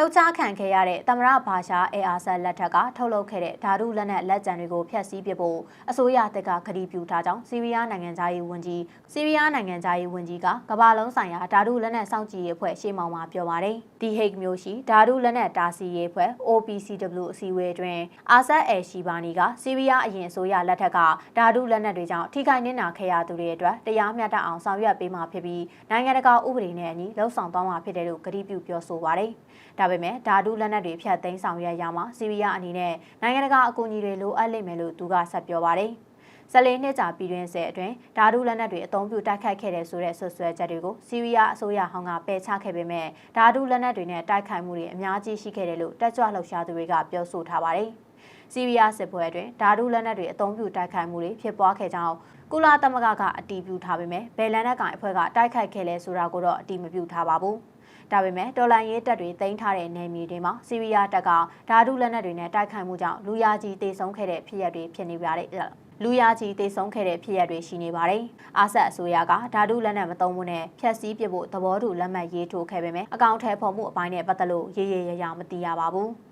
ဖြုတ်ချခံခဲ့ရတဲ့သမရဘာရှာအေအာဆတ်လက်ထက်ကထုတ်လုပ်ခဲ့တဲ့ဓာတုလက်နက်လက်ကျန်တွေကိုဖျက်ဆီးပစ်ဖို့အစိုးရတပ်ကကတိပြုထားကြောင်းစီးရီးယားနိုင်ငံသားရေးဝန်ကြီးစီးရီးယားနိုင်ငံသားရေးဝန်ကြီးကကမ္ဘာလုံးဆိုင်ရာဓာတုလက်နက်စောင့်ကြည့်ရေးအဖွဲ့ရှေ့မှောက်မှာပြောပါတယ်။ဒီဟိတ်မျိုးရှိဓာတုလက်နက်တာစီရေးအဖွဲ့ OPCW အစည်းအဝေးတွင်အာဆတ်အဲရှိဘာနီကစီးရီးယားအရင်အစိုးရလက်ထက်ကဓာတုလက်နက်တွေကြောင့်ထိခိုက်နစ်နာခဲ့ရသူတွေအတွက်တရားမျှတအောင်ဆောင်ရွက်ပေးမှာဖြစ်ပြီးနိုင်ငံတကာဥပဒေနဲ့အညီလှုံ့ဆော်သွားမှာဖြစ်တယ်လို့ကတိပြုပြောဆိုပါတယ်။ဒါပေမဲ့ဓာတုလက်နက်တွေဖြတ်သိမ်းဆောင်ရွက်ရမှာစီးရီးယားအနေနဲ့နိုင်ငံတကာအကူအညီတွေလိုအပ်လိမ့်မယ်လို့သူကဆက်ပြောပါတယ်။ဇလေးနှစ်ကြာပြည်တွင်းဆဲအတွင်းဓာတုလက်နက်တွေအုံပြုတိုက်ခိုက်ခဲ့တဲ့ဆိုတဲ့ဆွဆွဲချက်တွေကိုစီးရီးယားအစိုးရဟောင်းကပယ်ချခဲ့ပေမဲ့ဓာတုလက်နက်တွေနဲ့တိုက်ခိုက်မှုတွေအများကြီးရှိခဲ့တယ်လို့တက်ကြွလှုပ်ရှားသူတွေကပြောဆိုထားပါတယ်။စီးရီးယားစစ်ပွဲအတွင်းဓာတုလက်နက်တွေအုံပြုတိုက်ခိုက်မှုတွေဖြစ်ပွားခဲ့ကြောင်းကုလသမဂ္ဂကအတည်ပြုထားပေမဲ့ဘယ်လန်နဲ့ကန်အဖွဲ့ကတိုက်ခိုက်ခဲ့လဲဆိုတာကိုတော့အတည်မပြုထားပါဘူး။ ဒါပေမဲ့တော်လန်ရေးတပ်တွေတင်ထားတဲ့နယ်မြေတွေမှာစီးရီးယားတပ်ကဓာတုလက်နက်တွေနဲ့တိုက်ခိုက်မှုကြောင့်လူရကြီးတေဆုံးခဲ့တဲ့ဖြစ်ရပ်တွေဖြစ်နေပါတယ်။လူရကြီးတေဆုံးခဲ့တဲ့ဖြစ်ရပ်တွေရှိနေပါတယ်။အာဆက်အစိုးရကဓာတုလက်နက်မသုံးဘူးနဲ့ဖျက်ဆီးပစ်ဖို့သဘောတူလက်မှတ်ရေးထိုးခဲ့ပေမဲ့အကောင့်ထဲပေါ်မှုအပိုင်းနဲ့ပတ်သက်လို့ရေးရေးရရမသိရပါဘူး။